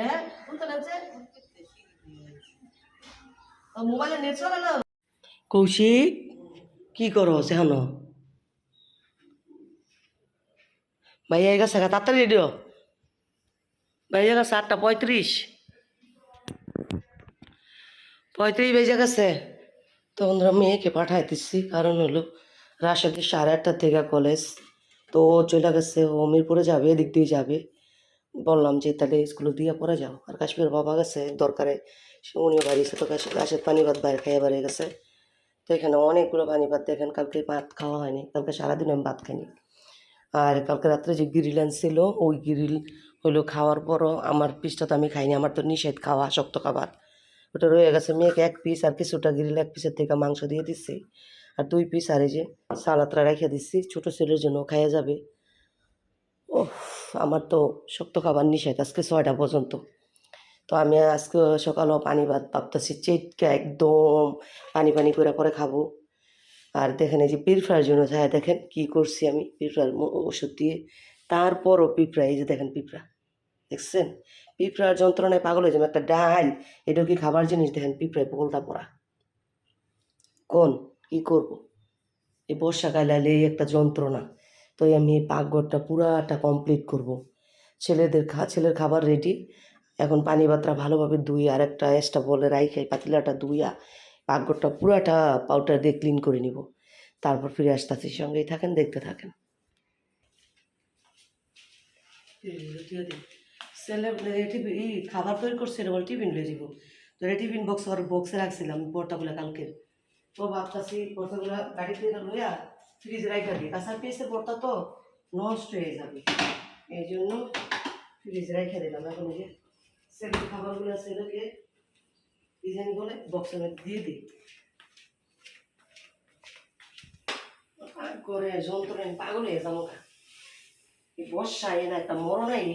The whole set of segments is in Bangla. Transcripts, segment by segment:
হ্যাঁ? কৌশিক, কি করো সেখানো? ভাইয়া গেছে তাড়াতাড়ি রেডিও ভাইয়া গেছে আটটা পঁয়ত্রিশ। পঁয়ত্রিশ বেজে গেছে। তো আমরা মেয়েকে পাঠাই দিচ্ছি কারণ হলো রাশেদের সাড়ে আটটার থেকে কলেজ তো চলে গেছে, ও মিরপুরে যাবে, এদিক দিয়ে যাবে। বললাম যে, তাহলে স্কুলে দিয়ে পরে যাও। আর কাশ্মীর বাবা গেছে, দরকারে। উনিও বাড়িয়েছে তো গাছের পানি ভাত বাইরে খাইয়ে বাড়ি গেছে। তো এখানে অনেকগুলো পানি ভাত দেখেন, কালকে ভাত খাওয়া হয়নি, কালকে সারাদিন আমি ভাত খাইনি। আর কালকে রাত্রে যে গ্রিল আনছিল, ওই গ্রিল হলো খাওয়ার পরও আমার পিসটা তো আমি খাইনি, আমার তো নিষেধ খাওয়া শক্ত খাবার। ওটা রয়ে গেছে মেয়েকে এক পিস আর কিছুটা গ্রিল এক পিসের থেকে মাংস দিয়ে দিচ্ছি। আর দুই পিস আর এই যে সালাদটা রেখে দিচ্ছি, ছোটো ছেলের জন্য খাইয়া যাবে। ও আমার তো শক্ত খাবার নিষেধ আজকে ছয়টা পর্যন্ত। তো আমি আজকে সকালেও পানি ভাত ভাবতেছি, চেটকে একদম পানি পানি করে পরে খাব। আর দেখেন এই যে পিঁপড়ার জন্য যায়, দেখেন কি করছি আমি, পিঁপড়ার ওষুধ দিয়ে। তারপরও পিঁপড়া, এই যে দেখেন পিঁপড়া, দেখছেন? পিঁপড়ার যন্ত্রণায় পাগল হয়ে যাবে, একটা ডাল, এটাও কি খাবার জিনিস? দেখেন পিঁপড়ায় বলতা পড়া। কোন? কি করব? এই বর্ষাকালে এই একটা যন্ত্রণা। তো আমি এই পাকঘরটা পুরাটা কমপ্লিট করব। ছেলেদের খা, ছেলের খাবার রেডি এখন পানি পাত্রা ভালোভাবে ধুই আর একটা এক্সট্রা বলে রাইখাই পাতিলাটা ধুইয়া পাকঘরটা পুরাটা পাউডার দিয়ে ক্লিন করে নিব। তারপর ফিরে আসতেছি, সঙ্গেই থাকেন, দেখতে থাকেন। ছেলে ই খাবার তৈরি করছে এটা বলে টিফিন লিয়ে যাব। তো এটা টিফিন বক্স আর বক্সে রাখছিলাম বর্তাগুলো কালকে তো ভাবতাছি বর্তাগুলো গাড়িতে লইয়া ফ্রিজে রাখা দিই কাঁচা পেঁয়াজের বর্তা তো নষ্ট হয়ে যাবে। এই জন্য ফ্রিজ রেখে দিলাম। এখন যে ছেলের খাবারগুলো ছেলেকে ডিজাইন বলে বক্সের মধ্যে দিয়ে দিই। আর করে যন্ত্রণায় পাগল হয়ে যাব গা। এই বর্ষায় না একটা মরণাই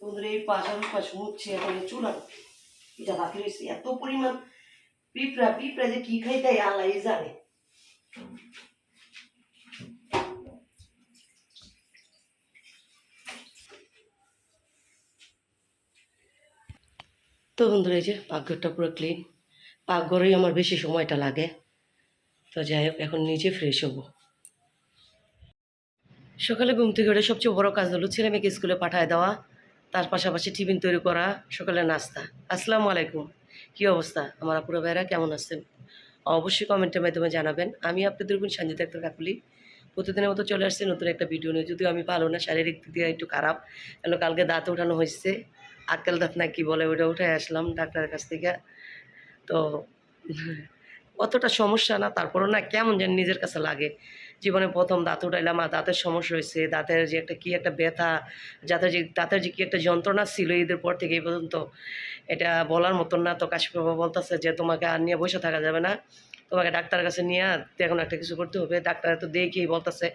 তোদের এই পাশার পাশ মুছছে এখন চুলা। এটা বাকি রয়েছে। এত পরিমাণ পিঁপড়া পিঁপড়া যে কি খাই তাই আল্লাহ জানে। তো বন্ধুরা, এই যে পাকঘরটা পুরো ক্লিন পাকঘরেই আমার বেশি সময়টা লাগে। তো যাই হোক, এখন নিজে ফ্রেশ হব। সকালে ঘুম থেকে উঠে সবচেয়ে বড় কাজ হলো ছেলে মেয়েকে স্কুলে পাঠায় দেওয়া, তার পাশাপাশি টিফিন তৈরি করা সকালে নাস্তা। আসসালামু আলাইকুম। কী অবস্থা? আমার পুরো ভাইরা কেমন আছেন? অবশ্যই কমেন্টের মাধ্যমে জানাবেন। আমি আপনাদের বোন সঞ্জিত একটা কাকুলি। প্রতিদিনের মতো চলে আসছে নতুন একটা ভিডিও নিয়ে। যদিও আমি ভালো না, শারীরিক দিক দিয়ে একটু খারাপ। কেন কালকে দাঁত উঠানো হয়েছে। আক্কেল দাঁত না কি বলে, ওটা উঠে আসলাম ডাক্তারের কাছ থেকে। তো, অতটা সমস্যা না, তারপরও না কেমন যেন নিজের কাছে লাগে। জীবনে প্রথম দাঁত উঠাইলাম আর দাঁতের সমস্যা হয়েছে, দাঁতের যে একটা কী একটা ব্যথা দাঁতের যে দাঁতের যে কী একটা যন্ত্রণা ছিল ঈদের পর থেকে এই পর্যন্ত, এটা বলার মতন না। তো কাশি বাবা বলতেছে যে, তোমাকে আর নিয়ে বসে থাকা যাবে না। তোমাকে ডাক্তারের কাছে নিয়ে এখন একটা কিছু করতে হবে। ডাক্তার তো দেখেই বলতেছে,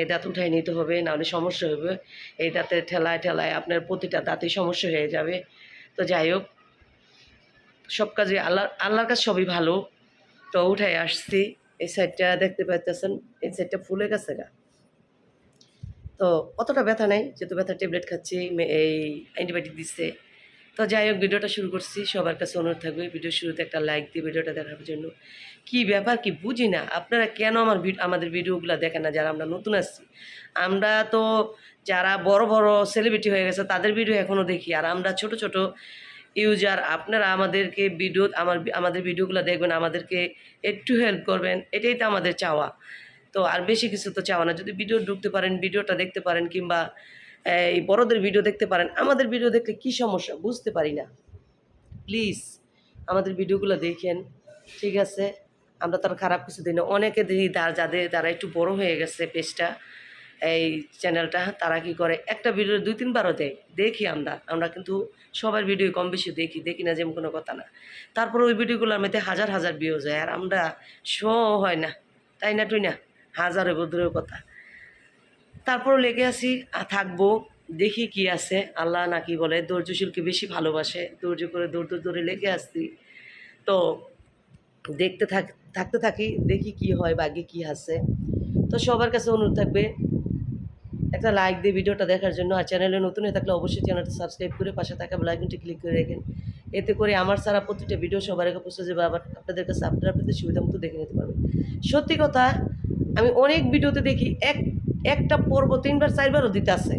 এই দাঁত উঠাই নিতে হবে নাহলে সমস্যা হবে। এই দাঁতের ঠেলায় ঠেলায় আপনার প্রতিটা দাঁতেই সমস্যা হয়ে যাবে। তো যাই হোক, সব কাজে আল্লাহ আল্লাহর কাছে সবই ভালো। তো উঠাই আসছি। এই সাইডটা দেখতে পাইতেছেন, এই সাইডটা ফুলে গেছে গা। তো অতটা ব্যথা নেই, যেহেতু ব্যথা ট্যাবলেট খাচ্ছি এই অ্যান্টিবায়োটিক দিচ্ছে তো যাই হোক, ভিডিওটা শুরু করছি। সবার কাছে অনুরোধ থাকবে ভিডিও শুরুতে একটা লাইক দিয়ে ভিডিওটা দেখার জন্য। কি ব্যাপার, কি বুঝি না, আপনারা কেন আমার আমাদের ভিডিওগুলো দেখেন না, যারা আমরা নতুন আসছি আমরা তো যারা বড় বড় সেলিব্রিটি হয়ে গেছে, তাদের ভিডিও এখনও দেখি। আর আমরা ছোট ছোট ইউজার আপনারা আমাদেরকে ভিডিও আমার, আমাদের ভিডিওগুলো দেখবেন, আমাদেরকে একটু হেল্প করবেন, এটাই তো আমাদের চাওয়া। তো আর বেশি কিছু তো চাওয়া না। যদি ভিডিও ঢুকতে পারেন ভিডিওটা দেখতে পারেন, কিংবা, এই বড়দের ভিডিও দেখতে পারেন, আমাদের ভিডিও দেখলে কী সমস্যা বুঝতে পারি না। প্লিজ আমাদের ভিডিওগুলো দেখেন, ঠিক আছে? আমরা তার খারাপ কিছু দিই না। অনেকে দেখি যাদের তারা একটু বড় হয়ে গেছে পেজটা এই চ্যানেলটা তারা কি করে? একটা ভিডিও দুই তিনবারও দেয় দেখি আমরা। আমরা কিন্তু সবার ভিডিও কম বেশি দেখি দেখি না যেমন কোনো কথা না। তারপর ওই ভিডিওগুলোর মধ্যে হাজার হাজার ভিউ যায় আর আমরা শো হয় না। তাই না তুই না হাজারে বদলের কথা। তারপরও লেগে আসি থাকব, দেখি কি আছে। আল্লাহ নাকি বলে, ধৈর্যশীলকে বেশি ভালোবাসে। ধৈর্য করে, ধৈর্য ধরে লেগে আসছি তো দেখতে থাক, থাকতে থাকি, দেখি কি হয়, বাকি কি আছে। তো সবার কাছে অনুরোধ থাকবে একটা লাইক দিয়ে ভিডিওটা দেখার জন্য আর চ্যানেলে নতুন হয়ে থাকলে অবশ্যই চ্যানেলটা সাবস্ক্রাইব করে পাশে থাকা বেলাইকনটি ক্লিক করে রাখেন। এতে করে আমার সারা প্রতিটা ভিডিও সবার আগে পৌঁছে যাবে, আবার আপনাদের কাছে আপনারা আপনাদের সুবিধা মতো দেখে নিতে পারবেন। সত্যি কথা, আমি অনেক ভিডিওতে দেখি এক, একটা পর্ব তিনবার, চারবারও দিতে আছে।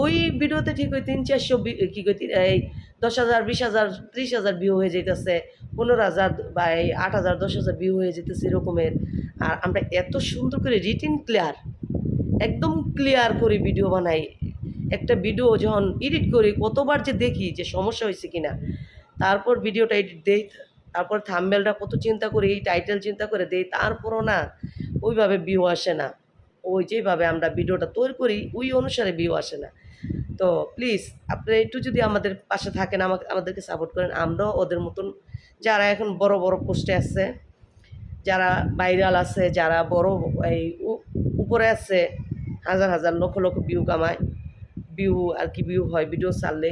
ওই ভিডিওতে ঠিক ওই তিন, চারশো কি কই এই দশ হাজার, বিশ হাজার, ত্রিশ হাজার ভিউ হয়ে যেতেছে পনেরো হাজার বা এই আট হাজার, দশ হাজার ভিউ হয়ে যেতেছে এরকমের। আর আমরা এত সুন্দর করে রিটিন ক্লিয়ার একদম ক্লিয়ার করে ভিডিও বানাই। একটা ভিডিও যখন এডিট করি, কতবার যে দেখি যে সমস্যা হয়েছে কিনা। তারপর ভিডিওটা এডিট দেই, তারপর থাম্বেলটা কত চিন্তা করি, এই টাইটেল চিন্তা করে দেই, তারপরও না ওইভাবে ভিউ আসে না। ওই যেভাবে আমরা ভিডিওটা তৈরি করি, ওই অনুসারে ভিউ আসে না। তো প্লিজ আপনারা একটু যদি আমাদের পাশে থাকেন, আমাকে, আমাদেরকে সাপোর্ট করেন, আমরাও ওদের মতন যারা এখন বড় বড় পোস্টে আছে, যারা ভাইরাল আছে, যারা বড়, এই উপরে আছে হাজার হাজার লক্ষ লক্ষ ভিউ কামায়। ভিউ আর কি ভিউ হয় ভিডিও ছাড়লে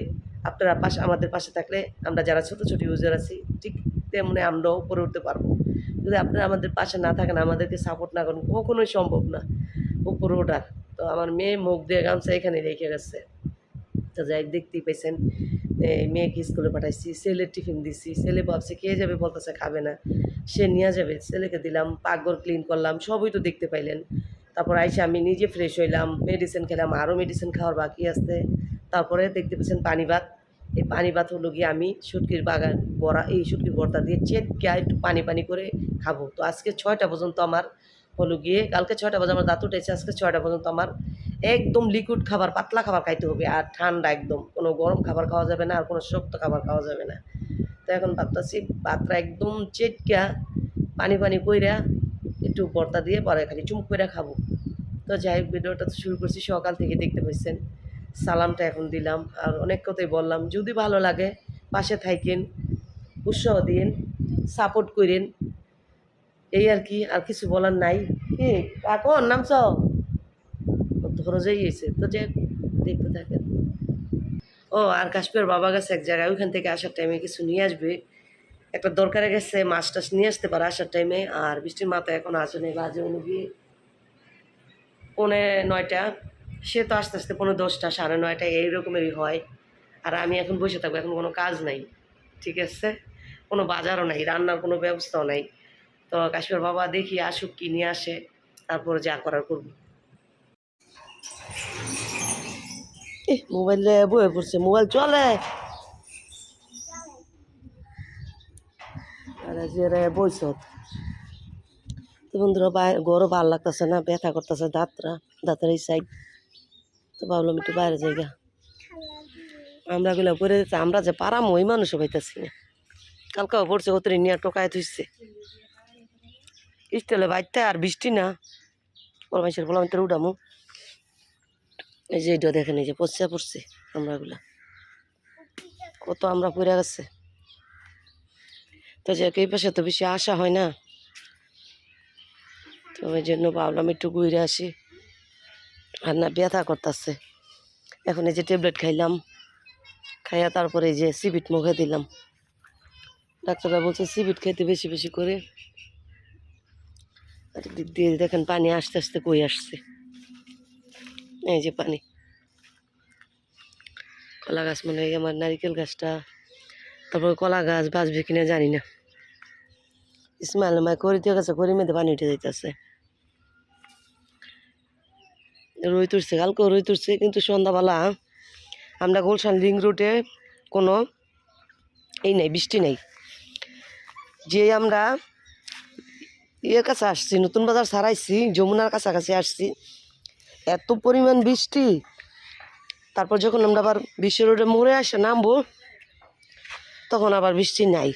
আপনারা পাশে, আমাদের পাশে থাকলে আমরা যারা ছোট ছোট ইউজার আছি, ঠিক তেমনি আমরাও উপরে উঠতে পারব। যদি আপনারা আমাদের পাশে না থাকেন, আমাদেরকে সাপোর্ট না করেন, কখনোই সম্ভব না উপরে ওঠার। তো আমার মেয়ে মুখ দিয়ে গামছা এখানে রেখে গেছে। তো যাই দেখতেই পেয়েছেন মেয়েকে স্কুলে পাঠাইছি ছেলের টিফিন দিছি। ছেলে ভাবছে খেয়ে যাবে বলতেছে, খাবে না। সে নিয়ে যাবে, ছেলেকে দিলাম, পাকঘর ক্লিন করলাম, সবই তো দেখতে পাইলেন। তারপর আইসে আমি নিজে ফ্রেশ হইলাম মেডিসিন খেলাম আরও মেডিসিন খাওয়ার বাকি আছে। তারপরে দেখতে পেয়েছেন পানি ভাত। এই পানি ভাত হলো গিয়ে আমি শুটকির বাগান বড়া, এই শুটকির বড়টা দিয়ে চেটকে একটু পানি পানি করে খাব। তো আজকে ছয়টা পর্যন্ত আমার হলো গিয়ে, কালকে ছয়টা পর্যন্ত আমার দাঁত উঠেছে আজকে ছয়টা পর্যন্ত আমার একদম লিকুইড খাবার, পাতলা খাবার খাইতে হবে আর ঠান্ডা একদম। কোনো গরম খাবার খাওয়া যাবে না আর কোনো শক্ত খাবার খাওয়া যাবে না। তো এখন ভাবতেছি ভাতটা একদম চেটকা পানি পানি কইরা একটু পর্দা দিয়ে পরে খালি চুমুক করে খাব। তো যাই হোক, ভিডিওটা তো শুরু করছি, সকাল থেকে দেখতে পাচ্ছেন, সালামটা এখন দিলাম। আর অনেক কথাই বললাম, যদি ভালো লাগে, পাশে থাকেন উৎসাহ দিন সাপোর্ট করেন। এই আর কি, আর কিছু বলার নাই। কি কাকন নামছ? ধরো যাইয়েছে তো যে দেখতে থাকেন। ও, আর কাশ্মীর বাবা গেছে এক জায়গায়, ওইখান থেকে আসার টাইমে কিছু নিয়ে আসবে। একটা দরকারে গেছে মাছ টাছ নিয়ে আসতে পারে আসার টাইমে আর বৃষ্টির মাথায় এখন আসে নেই বাজে অনুগিয়ে পৌনে নয়টা, সে তো আস্তে আস্তে পৌনে দশটা, সাড়ে নয়টা এইরকমেরই হয়। আর আমি এখন বসে থাকব, এখন কোনো কাজ নাই, ঠিক আছে? কোনো বাজারও নাই, রান্নার কোনো ব্যবস্থাও নাই। তো কাশ্মীর বাবা দেখি আসুক কি নিয়ে আসে, তারপরে যা করার করব। মোবাইলে বয়ে পড়ছে, মোবাইল চলে। আর যে রে বইস তো বন্ধুরা বাইরে গরম ভালো লাগতেছে না, ব্যথা করতেছে দাঁতরা, দাঁতের এই সাইড তো ভাবলাম একটু বাইরে জায়গা আমরা গুলো পরে দিতে আমরা যে পারাম, ওই মানুষও পাইতেছি না। কালকেও পড়ছে ওতরে নিয়ে টোকায় থুইছে। স্টেলে বাইতে আর বৃষ্টি না। ওর মাসের বললাম তোর উঠামো এই যে এটা দেখেন, এই যে পচা পড়ছে, আমরাগুলা। কত আমরা পড়ে গেছে। তো যে এই পাশে তো বেশি আসা হয় না। তো ওই জন্য ভাবলাম একটু ঘুরে আসি। আর না, ব্যথা করতেছে। এখন এই যে ট্যাবলেট খাইলাম, খাইয়া তারপরে যে সিবিট মুখে দিলাম। ডাক্তাররা বলছে সিবিট খেতে বেশি বেশি করে। আর দিয়ে দেখেন পানি আস্তে আস্তে কই আসছে। এই যে পানি। কলা গাছ মনে হয় আমার নারিকেল গাছটা, তারপর কলা গাছ বাঁচবে কিনা জানি না। ইসমাইল মায় করি দিয়ে গেছে, করি মেয়েদের পানি উঠে যাইতেছে। রই তুলছে, কালকে রই তুলছে, কিন্তু সন্ধ্যাবেলা আমরা গুলশান রিং রুটে কোনো এই নেই, বৃষ্টি নেই। যে আমরা ইয়ের কাছে আসছি, নতুন বাজার ছাড়াইছি যমুনার কাছাকাছি আসছি, এত পরিমাণ বৃষ্টি। তারপর যখন আমরা আবার বিশ্ব রোডে মোড়ে আসে নামবো, তখন আবার বৃষ্টি নাই।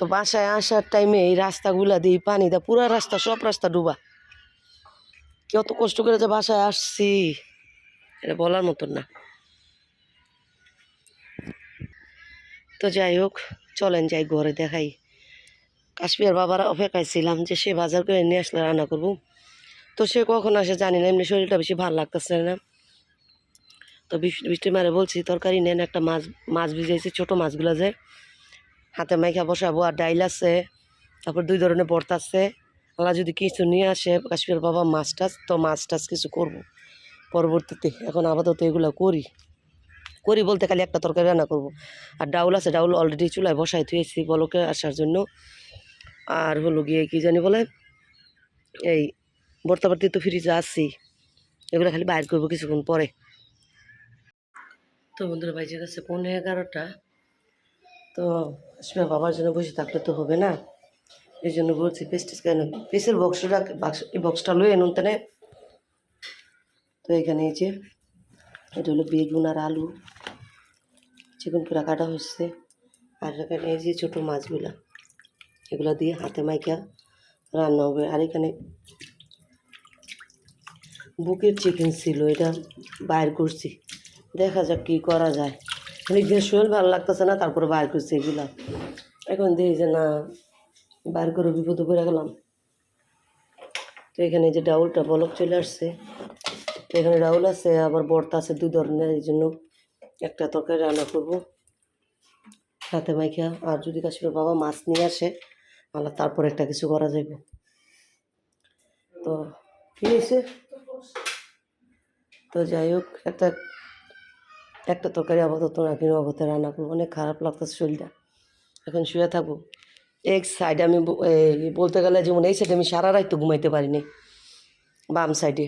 তো বাসায় আসার টাইমে এই রাস্তাগুলা দিয়ে পানি দা পুরা রাস্তা, সব রাস্তা ডুবা। কত কষ্ট করে যে বাসায় আসছি। এটা বলার মতন না। তো যাই হোক, চলেন যাই ঘরে দেখাই। কাশ্মীর বাবার অপেক্ষায় ছিলাম যে সে বাজার করে নিয়ে আসলে রান্না করব। তো সে কখন আসে জানি না, এমনি শরীরটা বেশি ভালো লাগতেছে না। তো বৃষ্টি মারে বলছি, তরকারি নেন, একটা মাছ মাছ ভিজাইছি, ছোটো মাছগুলো যে। হাতে মাইখা বসাবো আর ডাইল আছে, তারপর দুই ধরনের ভর্তা আছে। আল্লাহ যদি কিছু নিয়ে আসে কাশ্মীর বাবা, মাছ টাছ, তো মাছ টাছ কিছু করব। পরবর্তীতে এখন আপাতত এগুলো করি। করি বলতে খালি একটা তরকারি রান্না করব। আর ডাউল আছে, ডাউল অলরেডি চুলায় বসাই থুয়েছি বলকে আসার জন্য। আর হলো গিয়ে কি জানি বলে, এই বর্তাবার্তি তো ফ্রিজে আসছি এগুলো খালি বাইর করব কিছুক্ষণ পরে। তো বন্ধুরা বাইজে গেছে পনেরো এগারোটা। তো আসবে বাবার জন্য বসে থাকলে তো হবে না। এই জন্য বলছি পেস্টিস কেন? পেসের বক্সটা বাক্স এই বক্সটা লয়ে এনুন তানে তো এখানে এই যে, এটা হলো বেগুন আর আলু। চিকন করে কাটা হচ্ছে। আর এখানে এই যে ছোটো মাছগুলা, এগুলো দিয়ে হাতে মাইকা রান্না হবে। আর এখানে বুকের চিকেন ছিল, এটা বাইর করছি। দেখা যাক কী করা যায়। অনেকদিন শরীর ভালো লাগতেছে না, তারপরে বাইর করছি এগুলা। এখন দেখি যে না, বাইর করে বিপদে পড়ে গেলাম। তো এখানে যে ডাউলটা বলক চলে আসছে। তো এখানে ডাউল আছে, আবার বর্তা আছে দু ধরনের, এই জন্য একটা তরকারি রান্না করব। হাতে মাইখা, আর যদি কাশ্মীর বাবা মাছ নিয়ে আসে, তাহলে তারপর একটা কিছু করা যাবে তো কী হয়েছে? তো যাই হোক, একটা একটা তরকারি আপাতত নাকি নগদে রান্না করব। অনেক খারাপ লাগতেছে শরীরটা। এখন শুয়ে থাকব। এক সাইডে আমি বলতে গেলে যেমন এই সাইডে আমি সারা রাইতে ঘুমাইতে পারিনি। বাম সাইডে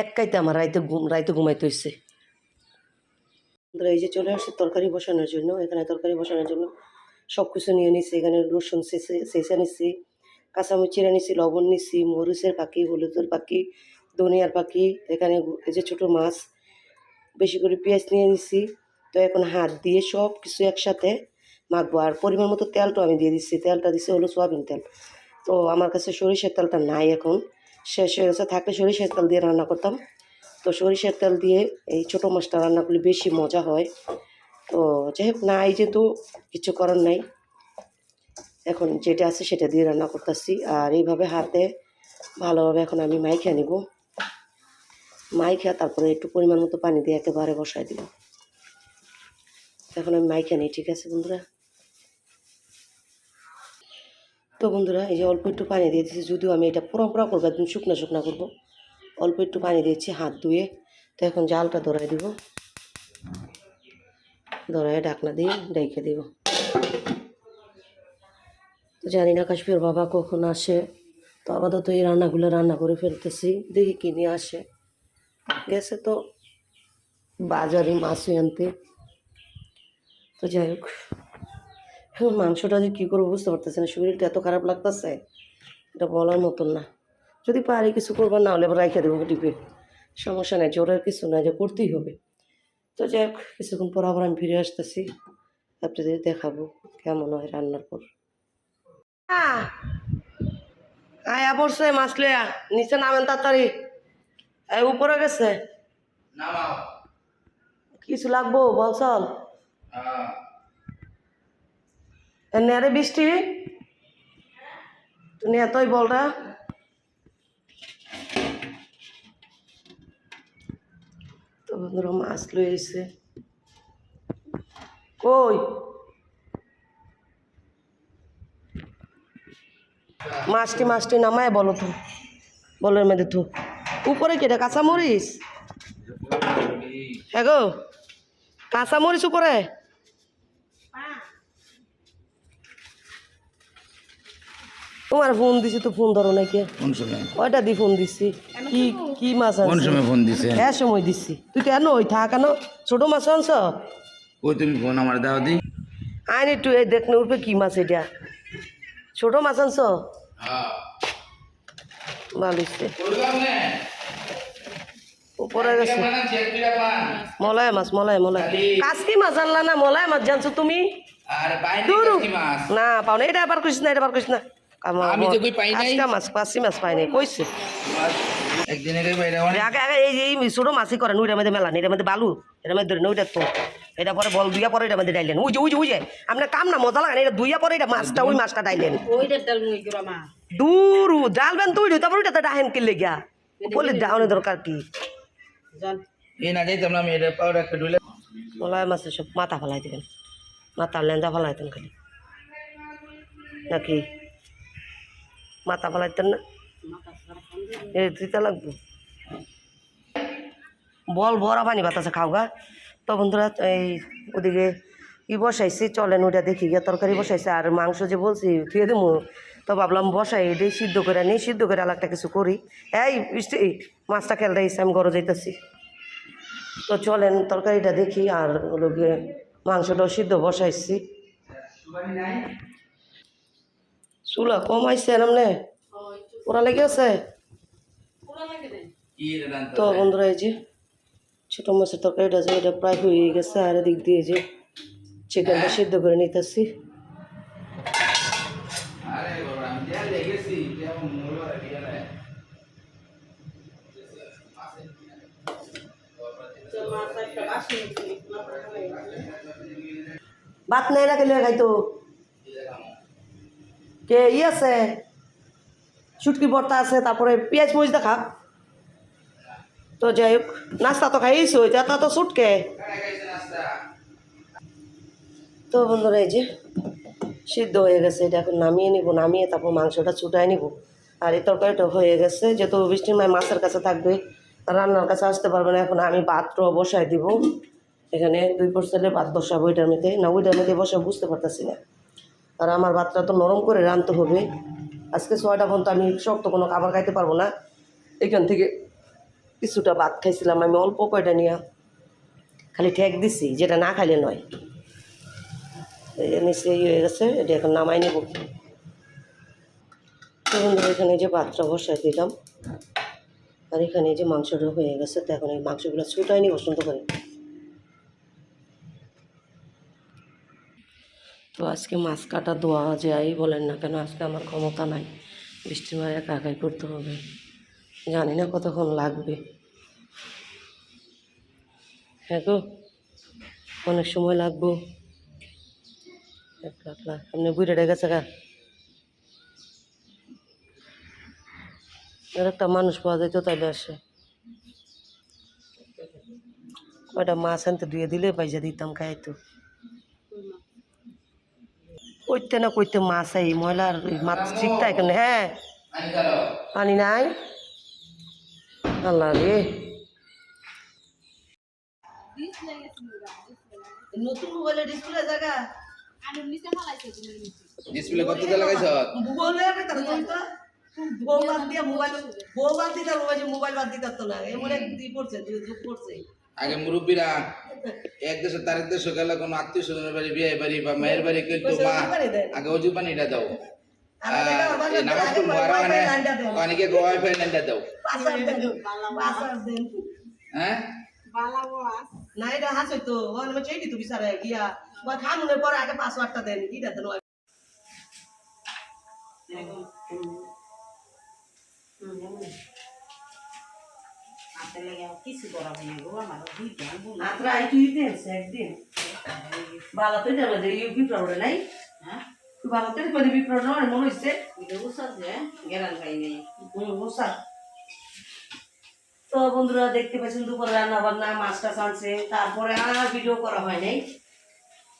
এক কাইতে আমার রাইতে ঘুম রাইতে ঘুমাইতে হচ্ছে এই যে চলে আসছে তরকারি বসানোর জন্য। এখানে তরকারি বসানোর জন্য সব কিছু নিয়ে নিচ্ছি এখানে রসুন শেষে নিচ্ছি কাঁচামরিচ চিরা নিচ্ছি লবণ নিচ্ছি মরিচের পাখি, হলুদের পাখি, ধনিয়ার পাখি, এখানে এই যে ছোটো মাছ বেশি করে পেঁয়াজ নিয়ে নিচ্ছি তো এখন হাত দিয়ে সব কিছু একসাথে মাখবো। আর পরিমাণ মতো তেলটা আমি দিয়ে দিচ্ছি। তেলটা দিচ্ছি হলো সোয়াবিন তেল। তো আমার কাছে সরিষার তেলটা নাই এখন। শেষ হয়ে গেছে। থাকলে সরিষার তেল দিয়ে রান্না করতাম। তো সরিষার তেল দিয়ে এই ছোটো মাছটা রান্না করলে বেশি মজা হয়। তো যাই হোক, নাই যেহেতু কিছু করার নাই। এখন যেটা আছে সেটা দিয়ে রান্না করতেছি। আর এইভাবে হাতে ভালোভাবে এখন আমি মাইখা নিব। মাইখা, তারপরে একটু পরিমাণ মতো পানি দিয়ে একেবারে বসাই দিব এখন আমি মাইখা নিই, ঠিক আছে বন্ধুরা? তো বন্ধুরা, এই যে অল্প একটু পানি দিয়ে দিচ্ছি যদিও আমি এটা পুরো পুরো করব, একদম শুকনো শুকনা করব। অল্প একটু পানি দিয়েছি হাত ধুয়ে, তো এখন জালটা ধরাই দিব। ধরাই ঢাকনা দিয়ে ডেকে দিব। তো জানি না কাশ্মীর বাবা কখন আসে, তো আপাতত এই রান্নাগুলো রান্না করে ফেলতেছি, দেখি কি নিয়ে আসে। গেছে তো বাজারে মাছই আনতে। তো যাই হোক মাংসটা যে কী করব বুঝতে পারতেছি না শরীরটা এত খারাপ লাগতেছে, এটা বলার মতন না। যদি পারি কিছু করবার না হলে রাইখে দেবো টিপে। সমস্যা নেই জোরের কিছু না যে করতেই হবে। তো যাই হোক, কিছুক্ষণ পর আবার আমি ফিরে আসতেছি, আপনাদের দেখাবো কেমন হয় রান্নার পর। আয়া পড়ছে মাছ লইয়া, নিচে নামেন তাড়াতাড়ি। উপরে গেছে। কিছু লাগবো বল চল। নেরে বৃষ্টি। তুমি এতই বলরা। তো বন্ধুরা মাছ লয়ে এসে কই? মাছটি মাছটি নামায় বলো তো। বলের মধ্যে তো। উপরে কেটে কাঁচা মরিচ হ্যাঁ গো কাঁচা মরিচ উপরে? তোমার ফোন দিছি তো ফোন ধরো নাকি। ওইটা দিয়ে ফোন দিছি। কি কি মাছ কোন সময় ফোন দিছে? হ্যাঁ সময় দিছি। তুই কেন ওই থাক কেন ছোট মাছ আনছ? ওই তুমি ফোন আমার দাও দি। আইন একটু এই দেখনে উঠবে কি মাছ এটা। ছোট মাছ আনছ? ভালো হইছে। উপরে গেছে। মলায় মাছ মলায় মলায় কাসকি মাছ আনলা না? মলায় মাছ জানছো তুমি? না পাও না এটা আবার কইস না এটা আবার কইস না। আমি তো কই পাই নাই। কাসকা মাছ মাছ পাই নাই কইছে। একদিন আগে বাইরে আগে আগে এই যে ছোট মাছই করেন ওইটার মধ্যে মেলান এটার মধ্যে বালু এটার মধ্যে ধরেন ওইটা তো এটা পরে বল দুইয়া পরে এটার মধ্যে ডাইলেন। উই যে উই যে উই যে আপনার কাম না মজা লাগে না এটা দুইয়া পরে এটা মাছটা ওই মাছটা ডাইলেন। দূর ডালবেন তুই তারপর ওইটাতে ডাহেন কিনলে গিয়া বলে ডাউনের দরকার কি? এই না যাইতাম না আমি এটা পাউডার একটা ঢুলে মলায় মাছের সব মাথা ফেলাই দেবেন। মাথার লেন্দা ফেলাইতেন খালি। নাকি? মাথা ফেলাইতেন না? এ দিতে লাগবো। বল বড়া পানি বাতাসে খাও গা। তো বন্ধুরা এই ওদিকে ই বসাইছি চলেন ওইটা দেখি গিয়ে তরকারি বসাইছে আর মাংস যে বলছি থুয়ে দেবো তো ভাবলাম বসাই, এটাই সিদ্ধ করে নিই সিদ্ধ করে আলাদা কিছু করি। এই মাছটা খেলতে এসে আমি ঘরে যাইতেছি। তো চলেন তরকারিটা দেখি, আর হলো মাংসটাও সিদ্ধ বসাইছি। চুলা কম আইছে এমনে ওরা লেগে আছে? তো বন্ধুরা, এই যে ছোটো মাছের তরকারিটা যে এটা প্রায় হয়ে গেছে, আর এদিক দিয়ে যে চিকেনটা সিদ্ধ করে নিতেছি আরে বাবা আমি যা লেগেছি যে আমার মূল রাখি না ভাত নাই না খেলে খাইতো? কে ই আছে? শুটকি ভর্তা আছে, তারপরে পেঁয়াজ মরিচ দেখা। তো যাই হোক, নাস্তা তো খাইছো এটা তো শুটকে তো বন্ধুরা, এই যে সিদ্ধ হয়ে গেছে, এটা এখন নামিয়ে নিব, নামিয়ে তারপর মাংসটা ছুটাই নিব। আর এই তরকারিটা হয়ে গেছে, যেহেতু বৃষ্টির মায় মাছের কাছে থাকবে রান্নার কাছে আসতে পারবে না, এখন আমি ভাতটাও বসাই দিব। এখানে দুই পরসেলে ভাত বসাবো ওইটার মধ্যে। না, ওইটার মধ্যে বসাবো বুঝতে পারতেছি না। আর আমার ভাতটা তো নরম করে রাঁধতে হবে। আজকে ছয়টা পর্যন্ত আমি শক্ত কোনো খাবার খাইতে পারব না। এখান থেকে কিছুটা ভাত খাইছিলাম আমি, অল্প কয়টা নিয়ে। খালি ঠেক দিছি, যেটা না খাইলে নয়। নিচে ইয়ে হয়ে গেছে, এটা এখন নামাই নেব। এখানে যে ভাতটা বসাই দিলাম। আর এখানে যে মাংসটা হয়ে গেছে, তো এখন এই মাংসগুলো ছুটাই নিব সুন্দর করে। তো আজকে মাছ কাটা দোয়া যাই বলেন না কেন, আজকে আমার ক্ষমতা নাই। বৃষ্টি মারে একা একাই করতে হবে। জানি না কতক্ষণ লাগবে। হ্যাঁ গো, অনেক সময় লাগবো। এক লাখ লাখ আপনি বুড়ে গেছে গা? এর একটা মানুষ পাওয়া যেত তাইলে আসে। কয়টা মাছ আনতে ধুয়ে দিলে পাইজা দিতাম খাইতো কইতে না কইতে মাছ এই ময়লার মাছ ঠিকটা এখানে হ্যাঁ। আনি পানি নাই? আল্লাহ রে। নতুন মোবাইলের ডিসপ্লে জায়গা। ডিসপ্লে কত লাগাইছ? গুগলে বউ বাদ দিয়ে মোবাইল বউ বাদ দিতে মোবাইল মোবাইল বাদ দিতে তো না। এমন এক দি পড়ছে যুগ পড়ছে। আগে মুরব্বীরা এক দেশে তারেক দেশে গেলে কোনো আত্মীয় স্বজনের বাড়ি বিয়ে বাড়ি বা মায়ের বাড়ি কিন্তু মা আগে অজু পানিটা দাও। নামাজ পড়ব আর মানে অনেকে গোয়াই ফাই হ্যাঁ? না এটা হাসে তো চেয়ে তো বিচারে গিয়া বা পরে আগে পাসওয়ার্ডটা দেন কি দেন মাত্র আই তুই একদিন। বালাতে যাবে যে ইউ বিপ্লব নাই। তুই বালাতে করে বিপ্লব নয় মনে হচ্ছে হুম, বুঝছা? তো বন্ধুরা দেখতে পাচ্ছেন দুপুরে রান্না বান্না মাছ টাছ আনছে। তারপরে আর ভিডিও করা হয় নাই।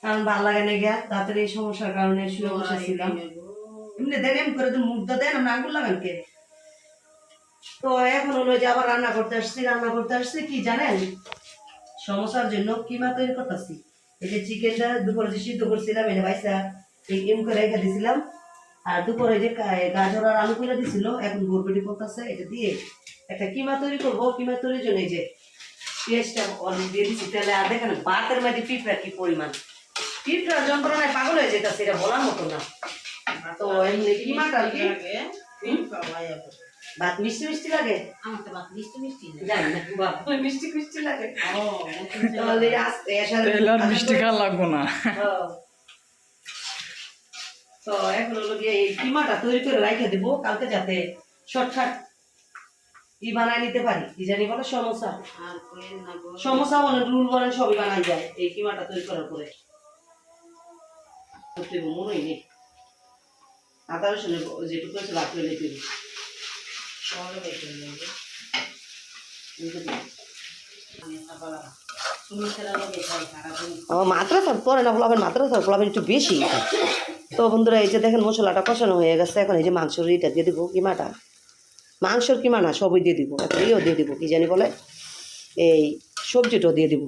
কারণ ভালো লাগে না গিয়া তাড়াতাড়ি এই সমস্যার কারণে শুয়ে বসেছিলাম এমনি দেন এম করে তো মুগ্ধ দেন আমরা আগুন লাগান কে? তো এখন হলো যে আবার রান্না করতে আসছি রান্না করতে আসছি কি জানেন? সমস্যার জন্য কিমা তৈরি করতেছি। এই যে চিকেনটা দুপুরে যে সিদ্ধ করছিলাম এটা বাইসা এই এম করে রেখে দিছিলাম। আর দুপুরে যে গাজর আর আলু করে দিছিল এখন বরবটি করতেছে এটা দিয়ে একটা কিমা তৈরি করব। কিমা তৈরির জন্য এই যে পেঁয়াজটা অনেক দিয়ে দিচ্ছি তাহলে আর দেখেন ভাতের মধ্যে পিঁপড়া কি পরিমাণ। পিঁপড়া যন্ত্রণায় পাগল হয়ে যেতেছে এটা বলার মতো না। তো এমনি কিমাটা কি? ভাত মিষ্টি মিষ্টি লাগে? জানি না মিষ্টি মিষ্টি লাগে। তাহলে আস্তে আসার মিষ্টি খাওয়া লাগবো না। তো এখন হলো গিয়ে এই কিমাটা তৈরি করে রাখে দেবো কালকে যাতে শর্টকাট ই বানায় নিতে পারি। কি জানি বলে সমস্যা সমস্যা বলেন রুল বলেন সবই বানাই যায় এই কিমাটা তৈরি করার পরে। করতে হবে, মনেই নেই। আদা রসুনের যেটুকু আছে রাখলে রেখে দিই আমার মাদ্রাসার পরে না বলাবেন মাদ্রাসার বলাবেন একটু বেশি। তো বন্ধুরা এই যে দেখেন মশলাটা কষানো হয়ে গেছে এখন এই যে মাংসর ইটা দিয়ে দিব কিমাটা মাংসর কিমা না সবই দিয়ে দিব একটা ইয়েও দিয়ে দিব কি জানি বলে? এই সবজিটাও দিয়ে দিব।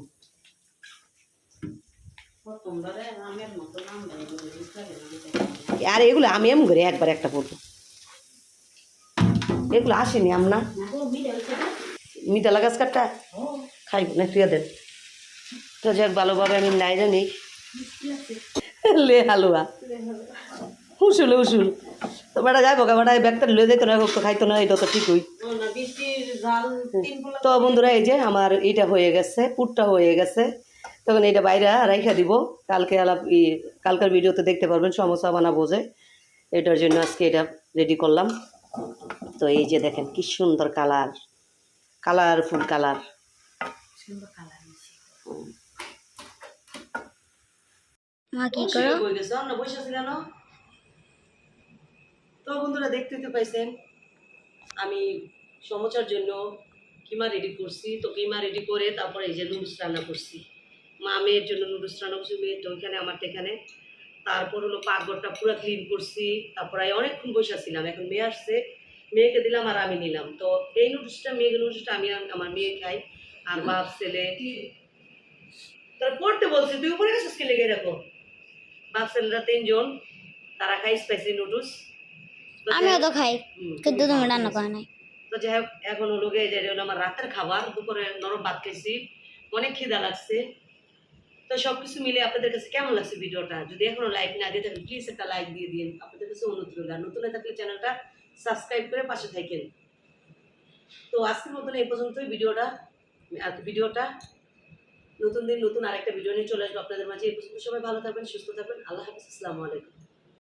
আর এগুলো আমি এম করে একবার একটা পড়ব। এগুলো আসেনি আমনা মিঠালা গাছ কাটটা খাইব, না তুই দেন। তো যাক, ভালোভাবে আমি নাই। জানি লে হালুয়া। উসুল উসুল। তো বেটা যাইব গা বেটা ব্যাগটা লয়ে যেত না তো খাইতো না, এটা তো ঠিকই। তো বন্ধুরা, এই যে আমার এটা হয়ে গেছে পুটটা হয়ে গেছে। তখন এটা বাইরে রাইখা দিব। কালকে আলাপ, ই, কালকের ভিডিওতে দেখতে পারবেন সমস্যা বানাবো যে এটার জন্য আজকে এটা রেডি করলাম। তো এই যে দেখেন কি সুন্দর কালার কালারফুল কালার। মা কি করো? তো বন্ধুরা দেখতে তো পাইছেন আমি সমচার জন্য কিমা রেডি করছি। তো কিমা রেডি করে তারপরে এই যে নুডলস রান্না করছি। মা মেয়ের জন্য নুডলস রান্না করছি মেয়ের তো ওইখানে আমারটা এখানে। তারপর হলো পাকঘরটা পুরো ক্লিন করছি তারপরে অনেকক্ষণ বসে ছিলাম এখন মেয়ে আসছে। মেয়েকে দিলাম আর আমি নিলাম। তো এই নুডলসটা মেয়ের নুডলসটা আমি আমার মেয়ে খাই। আর বাপ ছেলে। তারা পড়তে বলছি তুই উপরে গেছিস কি লেগে রাখো বাপ ছেলেরা তিনজন তারা খাই স্পাইসি নুডলস আমিও তো খাই কিন্তু তুমি রান্না করো নাই। তো যাই হোক এখন হলো গিয়ে যে হলো আমার রাতের খাবার দুপুরে নরম ভাত খেয়েছি। অনেক খিদা লাগছে। তো সব কিছু মিলে আপনাদের কাছে কেমন লাগছে ভিডিওটা? যদি এখনও লাইক না দিয়ে থাকেন প্লিজ একটা লাইক দিয়ে দিন। আপনাদের কাছে অনুরোধ রইল। নতুন থাকলে চ্যানেলটা সাবস্ক্রাইব করে পাশে থাকেন। তো আজকের মতন এই পর্যন্তই ভিডিওটা। ভিডিওটা নতুন দিন, নতুন আরেকটা ভিডিও নিয়ে চলে আসব আপনাদের মাঝে। এই পর্যন্ত সবাই ভালো থাকবেন, সুস্থ থাকবেন। আল্লাহ হাফিজ, আসসালামু আলাইকুম।